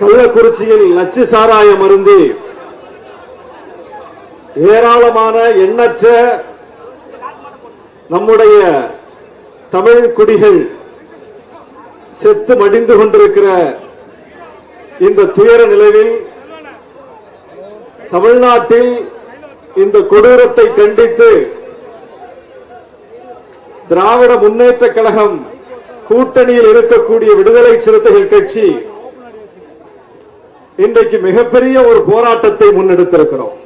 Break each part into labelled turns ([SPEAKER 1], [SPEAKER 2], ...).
[SPEAKER 1] கள்ளக்குறிச்சியில் நச்சு சாராயம் அருந்தி ஏராளமான எண்ணற்ற நம்முடைய தமிழ் குடிகள் செத்து மடிந்து கொண்டிருக்கிற இந்த துயர நிலவில் தமிழ்நாட்டில் இந்த கொடூரத்தை கண்டித்து திராவிட முன்னேற்ற கழகம் கூட்டணியில் இருக்கக்கூடிய விடுதலை சிறுத்தைகள் கட்சி இன்றைக்கு மிகப்பெரிய ஒரு போராட்டத்தை முன்னெடுத்திருக்கிறோம்.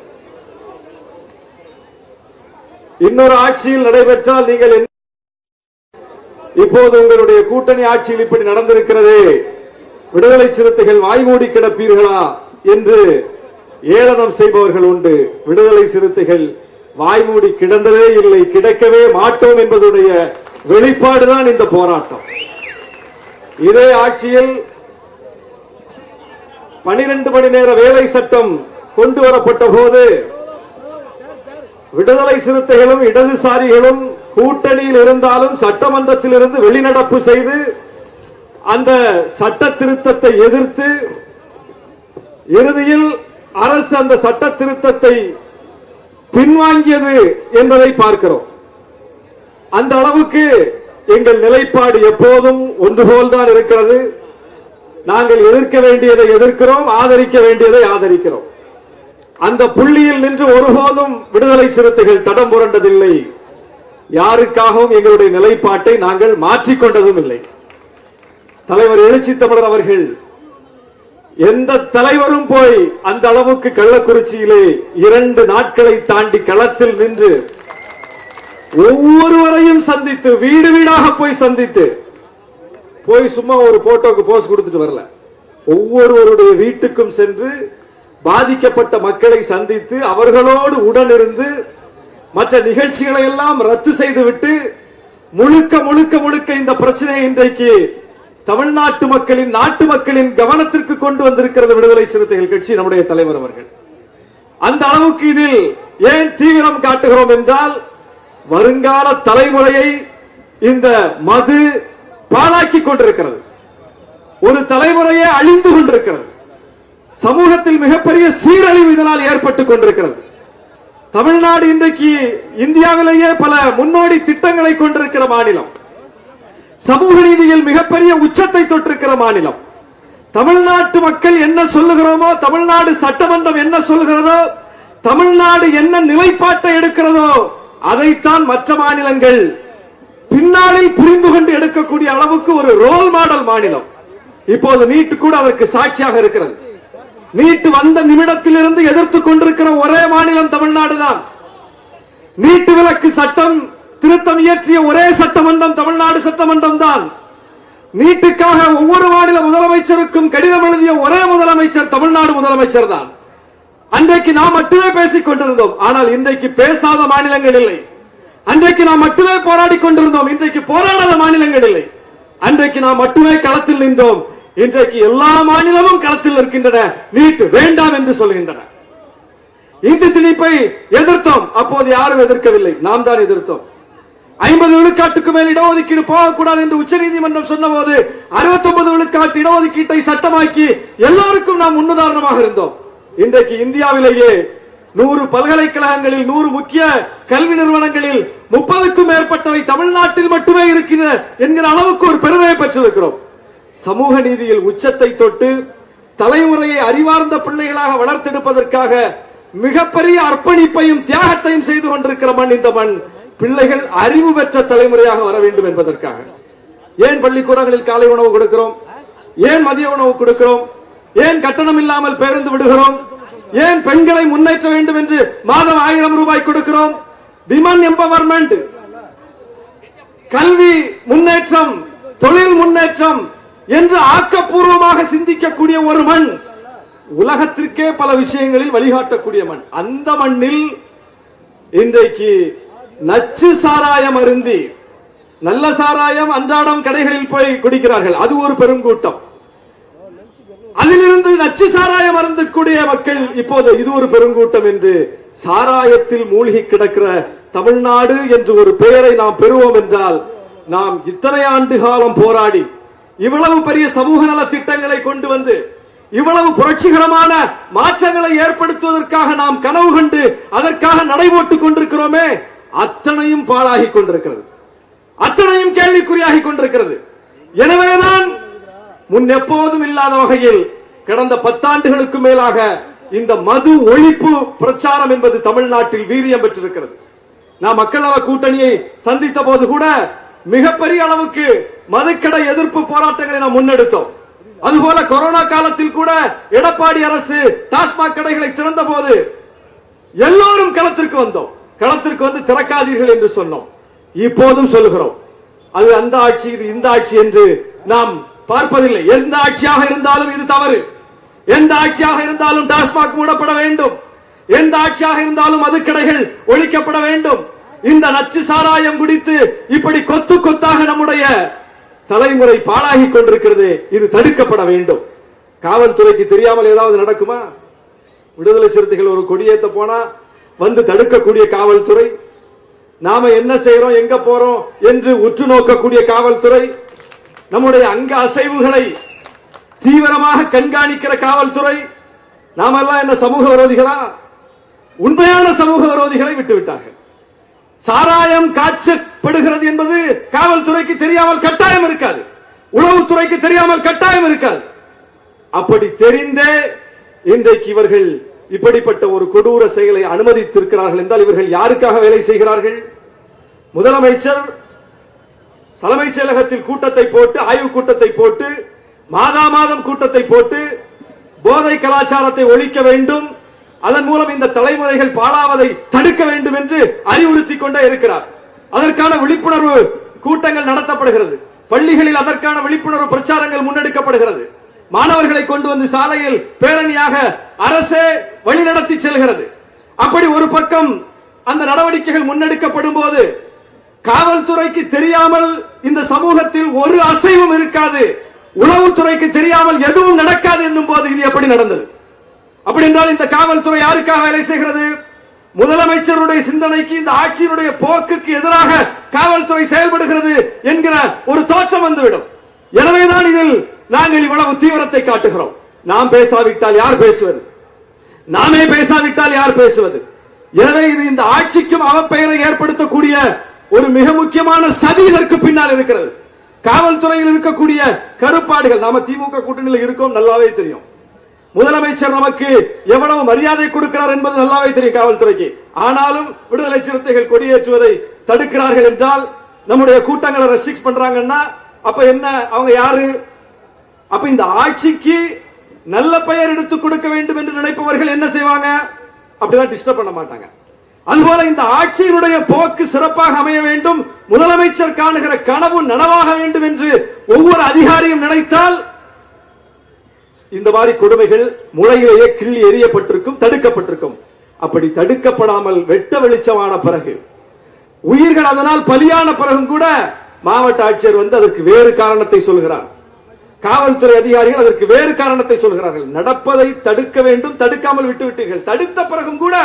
[SPEAKER 1] இன்னொரு ஆட்சியில் நடைபெற்றால் நீங்கள் இப்போது உங்களுடைய கூட்டணி ஆட்சியில் இப்படி நடந்திருக்கிறதே. விடுதலை சிறுத்தைகள் வாய்மூடி கிடப்பீர்களா என்று ஏளனம் செய்பவர்கள் உண்டு. விடுதலை சிறுத்தைகள் வாய்மூடி கிடந்ததே இல்லை கிடக்கவே மாட்டோம் என்பதுடைய வெளிப்பாடுதான் இந்த போராட்டம். இதே ஆட்சியில் பனிரெண்டு மணி நேர வேலை சட்டம் கொண்டு வரப்பட்ட போது விடுதலை சிறுத்தைகளும் இடதுசாரிகளும் கூட்டணியில் இருந்தாலும் சட்டமன்றத்தில் இருந்து வெளிநடப்பு செய்து அந்த சட்ட திருத்தத்தை எதிர்த்து இறுதியில் அரசு அந்த சட்ட திருத்தத்தை பின்வாங்கியது என்பதை பார்க்கிறோம். அந்த அளவுக்கு எங்கள் நிலைப்பாடு எப்போதும் ஒன்றுபோல் தான் இருக்கிறது. நாங்கள் எதிர்க்க வேண்டியதை எதிர்க்கிறோம் ஆதரிக்க வேண்டியதை ஆதரிக்கிறோம். அந்த புள்ளியில் நின்று ஒருபோதும் விடுதலை சிறுத்தைகள் தடம் புரண்டதில்லை. யாருக்காகவும் எங்களுடைய நிலைப்பாட்டை நாங்கள் மாற்றிக்கொண்டதும் இல்லை. தலைவர் எழுச்சி தமிழர் அவர்கள் எந்த தலைவரும் போய் அந்த அளவுக்கு கள்ளக்குறிச்சியிலே இரண்டு நாட்களை தாண்டி களத்தில் நின்று ஒவ்வொருவரையும் சந்தித்து வீடு வீடாக போய் சந்தித்து போய் சும்மா ஒரு போட்டோக்கு போஸ் கொடுத்துட்டு வரல. ஒவ்வொருவருடைய வீட்டுக்கும் சென்று பாதிக்கப்பட்ட மக்களை சந்தித்து அவர்களோடு உடனிருந்து மற்ற நிகழ்ச்சிகளை எல்லாம் ரத்து செய்துவிட்டு முழுக்க முழுக்க முழுக்க இந்த பிரச்சனையை இன்றைக்கு தமிழ்நாட்டு மக்களின் நாட்டு மக்களின் கவனத்திற்கு கொண்டு வந்திருக்கிறது விடுதலை சிறுத்தைகள் கட்சி நம்முடைய தலைவர் அவர்கள். அந்த அளவுக்கு இதில் ஏன் தீவிரம் காட்டுகிறோம் என்றால் வருங்கால தலைமுறையை இந்த மது பாழாக்கி கொண்டிருக்கிறது. ஒரு தலைமுறையே அழிந்து கொண்டிருக்கிறது. சமூகத்தில் மிகப்பெரிய சீரழிவு இதனால் ஏற்பட்டுக் கொண்டிருக்கிறது. தமிழ்நாடு இன்றைக்கு இந்தியாவிலேயே பல முன்னோடி திட்டங்களை கொண்டிருக்கிற மாநிலம். சமூக நீதியில் மிகப்பெரிய உச்சத்தை தொட்டிருக்கிற மாநிலம். தமிழ்நாட்டு மக்கள் என்ன சொல்லுகிறோமோ தமிழ்நாடு சட்டமன்றம் என்ன சொல்லுகிறதோ தமிழ்நாடு என்ன நிலைப்பாட்டை எடுக்கிறதோ அதைத்தான் மற்ற மாநிலங்கள் பின்னாளில் புரிந்து கொண்டு எடுக்கக்கூடிய அளவுக்கு ஒரு ரோல் மாடல் மாநிலம். இப்போது நீட்டு கூட அதற்கு சாட்சியாக இருக்கிறது. நீட்டு வந்த நிமிடத்திலிருந்து எதிர்த்து கொண்டிருக்கிற ஒரே மாநிலம் தமிழ்நாடு தான். நீட்டு விலக்கு சட்டம் திருத்தம் இயற்றிய ஒரே சட்டமன்றம் தமிழ்நாடு சட்டமன்றம் தான். நீட்டுக்காக ஒவ்வொரு மாநில முதலமைச்சருக்கும் கடிதம் எழுதிய ஒரே முதலமைச்சர் தமிழ்நாடு முதலமைச்சர் தான். அன்றைக்கு நாம் மட்டுமே பேசிக் கொண்டிருந்தோம். ஆனால் இன்றைக்கு பேசாத மாநிலங்கள் இல்லை. அன்றைக்கு நாம் மட்டுமே போராடி கொண்டிருந்தோம். இன்றைக்கு போராடாத மாநிலங்கள் இல்லை. அன்றைக்கு நாம் மட்டுமே களத்தில் நின்றோம். இன்றைக்கு எல்லா மாநிலமும் களத்தில் இருக்கின்றன நீட் வேண்டாம் என்று சொல்கின்றன. இந்தி திணிப்பை எதிர்த்தோம். அப்போது யாரும் எதிர்க்கவில்லை. நாம் தான் எதிர்த்தோம். ஐம்பது விழுக்காட்டுக்கு மேல் இடஒதுக்கீடு போகக்கூடாது என்று உச்சநீதிமன்றம் சொன்னபோது 69 விழுக்காட்டு இடஒதுக்கீட்டை சட்டமாக்கி எல்லோருக்கும் நாம் முன்னுதாரணமாக இருந்தோம். இன்றைக்கு இந்தியாவிலேயே நூறு பல்கலைக்கழகங்களில் நூறு முக்கிய கல்வி நிறுவனங்களில் முப்பதுக்கும் மேற்பட்டவை தமிழ்நாட்டில் மட்டுமே இருக்கின்றன என்கிற அளவுக்கு ஒரு பெருமையை பெற்றிருக்கிறோம். சமூக நீதியில் உச்சத்தை தொட்டு தலைமுறையை அறிவார்ந்த பிள்ளைகளாக வளர்த்தெடுப்பதற்காக மிகப்பெரிய அர்ப்பணிப்பையும் தியாகத்தையும் செய்து கொண்டிருக்கிற மண் இந்த மண் பிள்ளைகள் அறிவு பெற்ற தலைமுறையாக வர வேண்டும் என்பதற்காக. ஏன் பள்ளிக்கூடங்களில் காலை உணவு கொடுக்கிறோம்? ஏன் மதிய உணவு கொடுக்கிறோம்? ஏன் கட்டணம் இல்லாமல் பேருந்து விடுகிறோம்? ஏன் பெண்களை முன்னேற்ற வேண்டும் என்று மாதம் ஆயிரம் ரூபாய் கொடுக்கிறோம்? விமன் எம்பவர்மெண்ட் கல்வி முன்னேற்றம் தொழில் முன்னேற்றம் என்று ஆக்கப்பூர்வமாக சிந்திக்கக்கூடிய ஒரு மண் உலகத்திற்கே பல விஷயங்களில் வழிகாட்டக்கூடிய மண். அந்த மண்ணில் இன்றைக்கு நச்சு சாராயம் அருந்தி நல்ல சாராயம் அன்றாடம் கடைகளில் போய் குடிக்கிறார்கள். அது ஒரு பெருங்கூட்டம். கூட்டம் நச்சு சாராயம் அருந்தக்கூடிய மக்கள் இப்போது இது ஒரு பெருங்கூட்டம் என்று சாராயத்தில் மூழ்கி கிடக்கிற தமிழ்நாடு என்று ஒரு பெயரை நாம் பெறுவோம் என்றால் நாம் இத்தனை ஆண்டு காலம் போராடி இவ்வளவு பெரிய சமூக நல திட்டங்களை கொண்டு வந்து இவ்வளவு புரட்சிகரமான மாற்றங்களை ஏற்படுத்துவதற்காக நாம் கனவு கண்டு அதற்காக நடைபோட்டுக் கொண்டிருக்கிறோமே அத்தனையும் பாழாகி கொண்டிருக்கிறது. அத்தனையும் கேள்விக்குறியாகி கொண்டிருக்கிறது. எனவேதான் முன் எப்போதும் இல்லாத வகையில் கடந்த பத்தாண்டுகளுக்கு மேலாக இந்த மது ஒழிப்பு பிரச்சாரம் என்பது தமிழ்நாட்டில் வீரியம் பெற்றிருக்கிறது. நான் மக்கள் நல கூட்டணியை சந்தித்த போது கூட மிகப்பெரிய அளவுக்கு மதுக்கடை எதிர்ப்பு போராட்டங்களை நாம் முன்னெடுத்தோம். அதுபோல கொரோனா காலத்தில் கூட எடப்பாடி அரசு டாஸ்மாக் கடைகளை திறந்த போது எல்லோரும் களத்திற்கு வந்தோம். களத்திற்கு வந்து திறக்காதீர்கள் என்று சொன்னோம். இப்போதும் சொல்லுகிறோம். அது அந்த ஆட்சி இது இந்த ஆட்சி என்று நாம் பார்ப்பதில்லை. எந்த ஆட்சியாக இருந்தாலும் இது தவறு. எந்த ஆட்சியாக இருந்தாலும் டாஸ்மாக் மூடப்பட வேண்டும். எந்த ஆட்சியாக இருந்தாலும் மதுக்கடைகள் ஒழிக்கப்பட வேண்டும். இந்த நச்சு சாராயம் குடித்து இப்படி கொத்து கொத்தாக நம்முடைய தலைமுறை பாழாகி கொண்டிருக்கிறது. இது தடுக்கப்பட வேண்டும். காவல்துறைக்கு தெரியாமல் ஏதாவது நடக்குமா? விடுதலை சிறுத்தைகள் ஒரு கொடியேத்த போனா வந்து தடுக்கக்கூடிய காவல்துறை. நாம என்ன செய்யறோம் எங்க போறோம் என்று உற்று நோக்கக்கூடிய காவல்துறை. நம்முடைய அங்க அசைவுகளை தீவிரமாக கண்காணிக்கிற காவல்துறை நாமெல்லாம் என்ன சமூக விரோதிகளா? உண்மையான சமூக விரோதிகளை விட்டுவிட்டார்கள். சாராயம் காய்ச்சப்படுகிறது என்பது காவல்துறைக்கு தெரியாமல் கட்டாயம் இருக்காது. உளவுத்துறைக்கு தெரியாமல் கட்டாயம் இருக்காது. அப்படி தெரிந்தே இன்றைக்கு இவர்கள் இப்படிப்பட்ட ஒரு கொடூர செயலை அனுமதித்திருக்கிறார்கள் என்றால் இவர்கள் யாருக்காக வேலை செய்கிறார்கள்? முதலமைச்சர் தலைமைச் செயலகத்தில் கூட்டத்தை போட்டு ஆய்வு கூட்டத்தை போட்டு மாதா மாதம் கூட்டத்தை போட்டு போதை கலாச்சாரத்தை ஒழிக்க வேண்டும். அதன் மூலம் இந்த தலைமுறைகள் பாழாவதை தடுக்க வேண்டும் என்று அறிவுறுத்தி கொண்டே இருக்கிறார். அதற்கான விழிப்புணர்வு கூட்டங்கள் நடத்தப்படுகிறது. பள்ளிகளில் அதற்கான விழிப்புணர்வு பிரச்சாரங்கள் முன்னெடுக்கப்படுகிறது. மாணவர்களை கொண்டு வந்து சாலையில் பேரணியாக அரசே வழிநடத்தி செல்கிறது. அப்படி ஒரு பக்கம் அந்த நடவடிக்கைகள் முன்னெடுக்கப்படும் போது காவல்துறைக்கு தெரியாமல் இந்த சமூகத்தில் ஒரு அசைவும் இருக்காது. உளவுத்துறைக்கு தெரியாமல் எதுவும் நடக்காது என்னும் போது இது எப்படி நடந்தது? அப்படி என்றால் இந்த காவல்துறை யாருக்காக வேலை செய்கிறது? முதலமைச்சருடைய சிந்தனைக்கு இந்த ஆட்சியினுடைய போக்குக்கு எதிராக காவல்துறை செயல்படுகிறது என்கிற ஒரு தோற்றம் வந்துவிடும். எனவேதான் இதில் நாங்கள் இவ்வளவு தீவிரத்தை காட்டுகிறோம். நாம் பேசாவிட்டால் யார் பேசுவது? நாமே பேசாவிட்டால் யார் பேசுவது? எனவே இது இந்த ஆட்சிக்கும் அவப்பெயரை ஏற்படுத்தக்கூடிய ஒரு மிக முக்கியமான சதி இதற்கு பின்னால் இருக்கிறது. காவல்துறையில் இருக்கக்கூடிய கருப்பாடுகள். நாம திமுக கூட்டணியில் இருக்கோம் நல்லாவே தெரியும். முதலமைச்சர் நமக்கு எவ்வளவு மரியாதை கொடுக்கிறார் என்பது நல்லாவே தெரியும் காவல்துறைக்கு. ஆனாலும் விடுதலை சிறுத்தைகள் கொடியேற்றுவதை தடுக்கிறார்கள் என்றால் நம்முடைய கூட்டங்களை ரெஸ்ட்ரிக்ட் பண்றாங்கன்னா அப்ப என்ன? அவங்க யாரு? அப்ப இந்த ஆட்சிக்கு நல்ல பெயர் எடுத்து கொடுக்க வேண்டும் என்று நினைப்பவர்கள் என்ன செய்வாங்க? அப்படிதான் டிஸ்டர்ப் பண்ண மாட்டாங்க. அதுபோல இந்த ஆட்சியினுடைய போக்கு சிறப்பாக அமைய வேண்டும். முதலமைச்சர் காணுகிற கனவு நனவாக வேண்டும் என்று ஒவ்வொரு அதிகாரியும் நினைத்தால் இந்த மாதிரி கொடுமைகள் முளையிலேயே கிள்ளி எறியப்பட்டிருக்கும் தடுக்கப்பட்டிருக்கும். அப்படி தடுக்கப்படாமல் வெட்ட வெளிச்சமான பிறகு உயிர்கள் அதனால் பலியான பிறகும் கூட மாவட்ட ஆட்சியர் வந்து அதற்கு வேறு காரணத்தை சொல்கிறார். காவல்துறை அதிகாரிகள் அதற்கு வேறு காரணத்தை சொல்கிறார்கள். நடப்பதை தடுக்க வேண்டும் தடுக்காமல் விட்டு விட்டீர்கள். தடுத்த பிறகும் கூட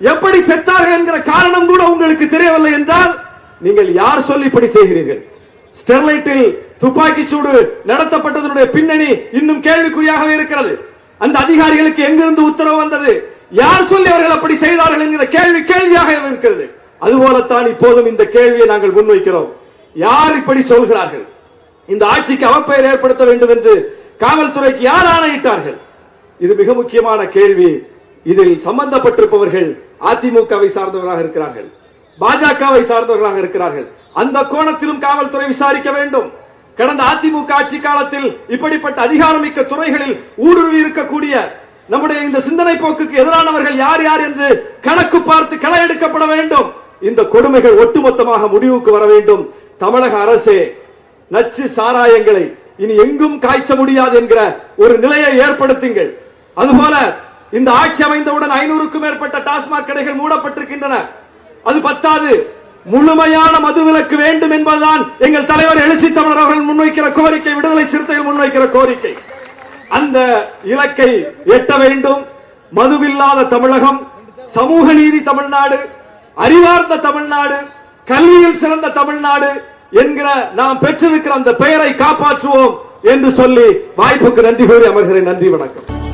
[SPEAKER 1] எப்படி செத்தார்கள் என்கிற காரணம் கூட உங்களுக்கு தெரியவில்லை என்றால் நீங்கள் யார் சொல்லி இப்படி செய்கிறீர்கள்? ஸ்டெர்லைட்டில் துப்பாக்கி சூடு நடத்தப்பட்டதனுடைய பின்னணி இன்னும் கேள்விக்குறியாகவே இருக்கிறது. அந்த அதிகாரிகளுக்கு எங்கிருந்து உத்தரவு வந்தது? யார் சொல்லி அவர்கள் அப்படி செய்தார்கள் என்கிற கேள்வி கேள்வியாக இருக்கிறது. அதுபோலத்தான் இப்போதும் இந்த கேள்வியை நாங்கள் முன்வைக்கிறோம். யார் இப்படி சொல்கிறார்கள்? இந்த ஆட்சிக்கு அவப்பெயர் ஏற்படுத்த வேண்டும் என்று காவல்துறைக்கு யார் ஆணையிட்டார்கள்? இது மிக முக்கியமான கேள்வி. இதில் சம்பந்தப்பட்டிருப்பவர்கள் அதிமுகவை சார்ந்தவர்களாக இருக்கிறார்கள். பாஜகவை சார்ந்தவர்களாக இருக்கிறார்கள். அந்த கோணத்திலும் காவல்துறை விசாரிக்க வேண்டும். கடந்த அதிமுக ஆட்சி காலத்தில் இப்படிப்பட்ட அதிகாரமிக்க துறைகளில் ஊடுருவி இருக்கக்கூடிய நம்முடைய இந்த சிந்தனை போக்குக்கு எதிரானவர்கள் யார் யார் என்று கணக்கு பார்த்து களை எடுக்கப்பட வேண்டும். இந்த கொடுமைகள் ஒட்டுமொத்தமாக முடிவுக்கு வர வேண்டும். தமிழக அரசே நச்சு சாராயங்களை இனி எங்கும் காய்ச்ச முடியாது என்கிற ஒரு நிலையை ஏற்படுத்துங்கள். அதுபோல இந்த ஆட்சி அமைந்தவுடன் ஐநூறுக்கும் மேற்பட்ட டாஸ்மாக் கடைகள் மூடப்பட்டிருக்கின்றன. அது பத்தாது. முழுமையான மதுவிலக்கு வேண்டும் என்பதுதான் எங்கள் தலைவர் எழுச்சி தமிழர் அவர்கள் முன்வைக்கிற கோரிக்கை விடுதலை சிறுத்தைகள் முன்வைக்கிற கோரிக்கை. அந்த இலக்கை எட்ட வேண்டும். மதுவில்லாத தமிழகம் சமூக நீதி தமிழ்நாடு அறிவார்ந்த தமிழ்நாடு கல்வியில் சிறந்த தமிழ்நாடு என்கிற நாம் பெற்றிருக்கிற அந்த பெயரை காப்பாற்றுவோம் என்று சொல்லி வாய்ப்புக்கு நன்றி கூறி அமர்கிறேன் நன்றி வணக்கம்.